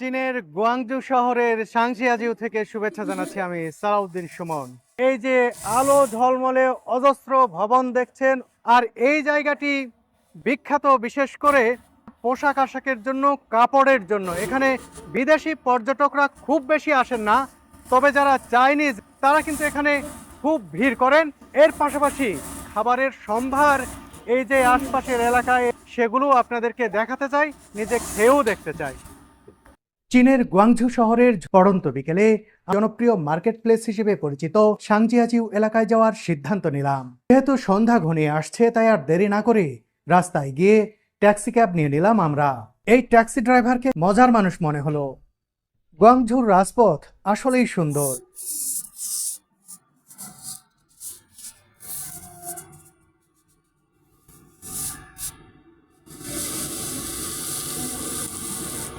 চীনের গুয়াংজু শহরের সাংশিয়াজিউ থেকে শুভেচ্ছা জানাচ্ছি আমি সালাউদ্দিন সুমন। এই যে আলো ঝলমলে অজস্র ভবন দেখছেন, আর এই জায়গাটি বিখ্যাত বিশেষ করে পোশাক আশাকের জন্য, কাপড়ের জন্য। এখানে বিদেশি পর্যটকরা খুব বেশি আসেন না, তবে যারা চাইনিজ, তারা কিন্তু এখানে খুব ভিড় করেন। এর পাশাপাশি খাবারের সম্ভার, এই যে আশপাশের এলাকায় সেগুলো আপনাদেরকে দেখাতে চাই, নিজে খেয়েও দেখতে চাই। চীনের গুয়াংঝু শহরের পড়ন্ত বিকেলে জনপ্রিয় মার্কেট প্লেস হিসেবে পরিচিত সাংজিয়াজিউ এলাকায় যাওয়ার সিদ্ধান্ত নিলাম। যেহেতু সন্ধ্যা ঘনিয়ে আসছে, তাই আর দেরি না করে রাস্তায় গিয়ে ট্যাক্সি ক্যাব নিয়ে নিলাম আমরা। এই ট্যাক্সি ড্রাইভারকে মজার মানুষ মনে হলো। গুয়াংঝুর রাজপথ আসলেই সুন্দর।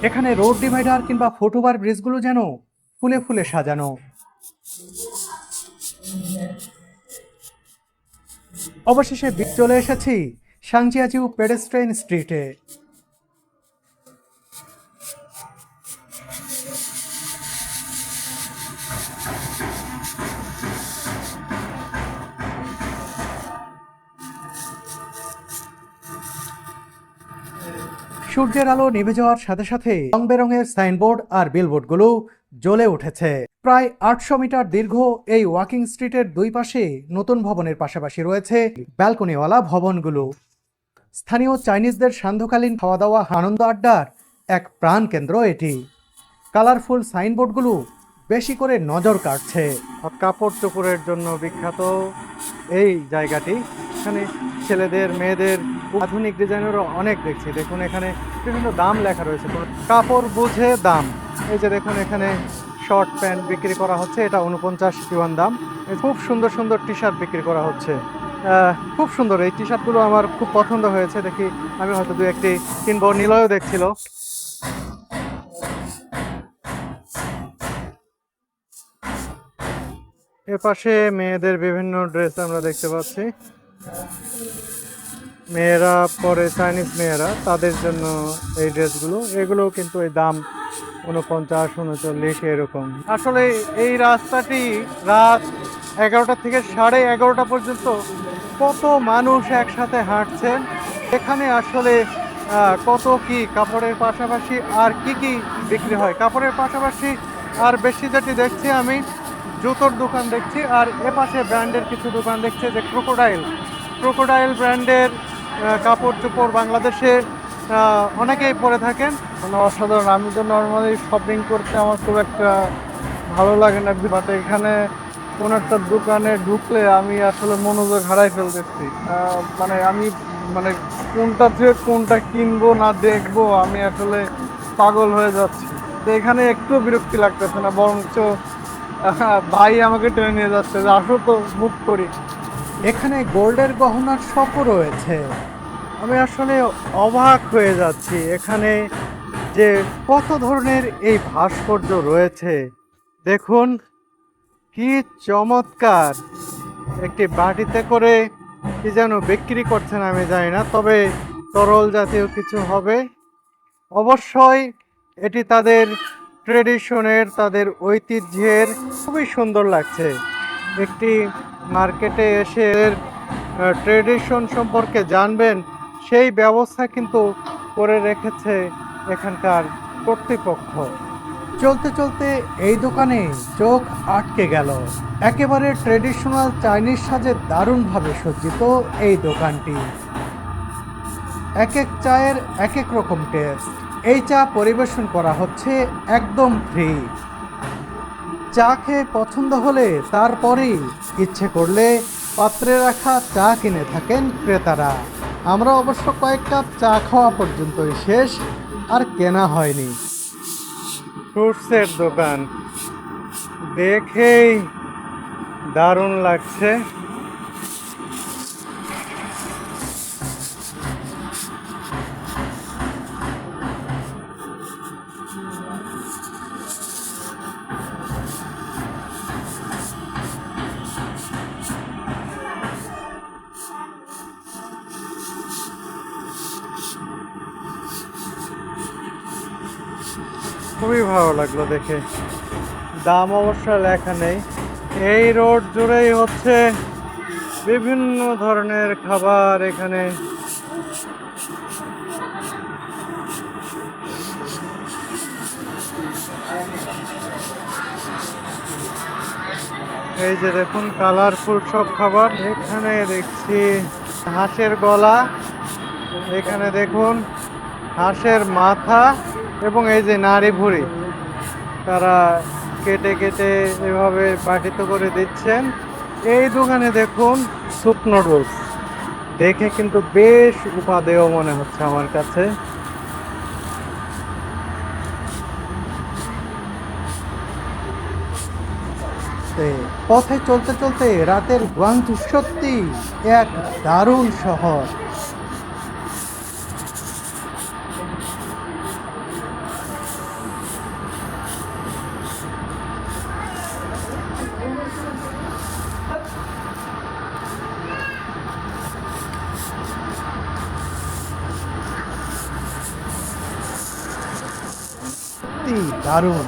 এখানে রোড ডিভাইডার কিংবা ফুটওভার ব্রিজগুলো যেন ফুলে ফুলে সাজানো। অবশেষে চলে এসেছি সাংজিয়াজিউ পেডেস্ট্রেন স্ট্রিটে সূর্যের আলো নিভে যাওয়ার সাথে সাথে রং বেরঙের সাইনবোর্ড আর বিলবোর্ডগুলো জ্বলে উঠেছে। প্রায় আটশো মিটার দীর্ঘ এই ওয়াকিং স্ট্রিটের দুই পাশে নতুন ভবনের পাশাপাশি রয়েছে ব্যালকনিওয়ালা ভবনগুলো। স্থানীয় চাইনিজদের সান্ধ্যকালীন খাওয়া দাওয়া আনন্দ আড্ডার এক প্রাণ কেন্দ্র এটি। কালারফুল সাইনবোর্ডগুলো বেশি করে নজর কাটছে কাপড় চোপড়ের জন্য বিখ্যাত এই জায়গাটি। এখানে ছেলেদের, মেয়েদের আধুনিক ডিজাইনেরও অনেক দেখছি। দেখুন এখানে বিভিন্ন দাম লেখা রয়েছে। কাপড় বুঝে দাম। এই যে দেখুন এখানে শর্ট প্যান্ট বিক্রি করা হচ্ছে। এটা উনপঞ্চাশ ইউয়ান দাম। খুব সুন্দর সুন্দর টি শার্ট বিক্রি করা হচ্ছে। খুব সুন্দর। এই টি শার্টগুলো আমার খুব পছন্দ হয়েছে। দেখি আমি হয়তো দু একটি কিনবো। নিলয়ও দেখছিল। এপাশে মেয়েদের বিভিন্ন ড্রেস আমরা দেখতে পাচ্ছি। মেয়েরা পরে চাইনিজ মেয়েরা, তাদের জন্য এই ড্রেসগুলো এগুলো কিন্তু এই দাম উনপঞ্চাশ উনচল্লিশ এরকম। আসলে এই রাস্তাটি রাত এগারোটা থেকে সাড়ে এগারোটা পর্যন্ত কত মানুষ একসাথে হাঁটছেন এখানে আসলে কত কি কাপড়ের পাশাপাশি আর কি কি বিক্রি হয়? কাপড়ের পাশাপাশি আর বেশি যেটি দেখছি আমি, জুতোর দোকান দেখছি, আর এপাশে ব্র্যান্ডের কিছু দোকান দেখছি, যে ক্রোকোডাইল ক্রোকোডাইল ব্র্যান্ডের কাপড় চোপড় বাংলাদেশে অনেকেই পরে থাকেন। মানে অসাধারণ। আমি তো নর্মালি শপিং করতে আমার খুব একটা ভালো লাগে না বাট এখানে কোন একটা দোকানে ঢুকলে আমি আসলে মনোযোগ হারাই ফেলতেছি। মানে আমি মানে কোনটা থেকে কোনটা কিনবো না দেখব, আমি আসলে পাগল হয়ে যাচ্ছি। তো এখানে একটু বিরক্তি লাগতেছে না, বরঞ্চ ভাই আমাকে টেনে নিয়ে যাচ্ছে, যে আসো তো মুখ করি। এখানে গোল্ডের গহনার শপও রয়েছে। আমি আসলে অবাক হয়ে যাচ্ছি এখানে যে কত ধরনের এই ভাস্কর্য রয়েছে। দেখুন, কি চমৎকার। একটি বাটিতে করে কি যেন বিক্রি করছেন আমি জানি না, তবে তরল জাতীয় কিছু হবে। অবশ্যই এটি তাদের ট্রেডিশনের, তাদের ঐতিহ্যের, খুবই সুন্দর লাগছে। একটি মার্কেটে এসে এর ট্রেডিশন সম্পর্কে জানবেন, সেই ব্যবস্থা কিন্তু করে রেখেছে এখানকার কর্তৃপক্ষ। চলতে চলতে এই দোকানে চোখ আটকে গেল। একেবারে ট্রেডিশনাল চাইনিজ সাজে দারুণভাবে সজ্জিত এই দোকানটি। এক এক চায়ের এক এক রকম টেস্ট এই চা পরিবেশন করা হচ্ছে একদম ফ্রি চা খেয়ে পছন্দ হলে তারপরেই ইচ্ছে করলে পাত্রে রাখা চা কিনে থাকেন ক্রেতারা। আমরা অবশ্য কয়েক কাপ চা খাওয়া পর্যন্তই শেষ, আর কেনা হয়নি। ফ্রুটসের দোকান। দেখেই দারুণ লাগছে। খুবই ভালো লাগল দেখে। দাম অবশ্য লেখা নেই। এই রোড জুড়েই হচ্ছে বিভিন্ন ধরনের খাবার এখানে। এই যে দেখুন কালারফুল সব খাবার এখানে দেখছি। হাঁসের গলা, এখানে দেখুন, হাঁসের মাথা। এবং এই যে নাড়ি ভুড়ি, তারা কেটে কেটে এভাবে পাঠিত করে দিচ্ছেন। এই দোকানে দেখুন স্যুপ নুডলস দেখে কিন্তু বেশ উপাদেয় মনে হচ্ছে আমার কাছে। পথে চলতে চলতে রাতের গুয়াংজু সত্যি এক দারুণ শহর। সত্যি দারুণ।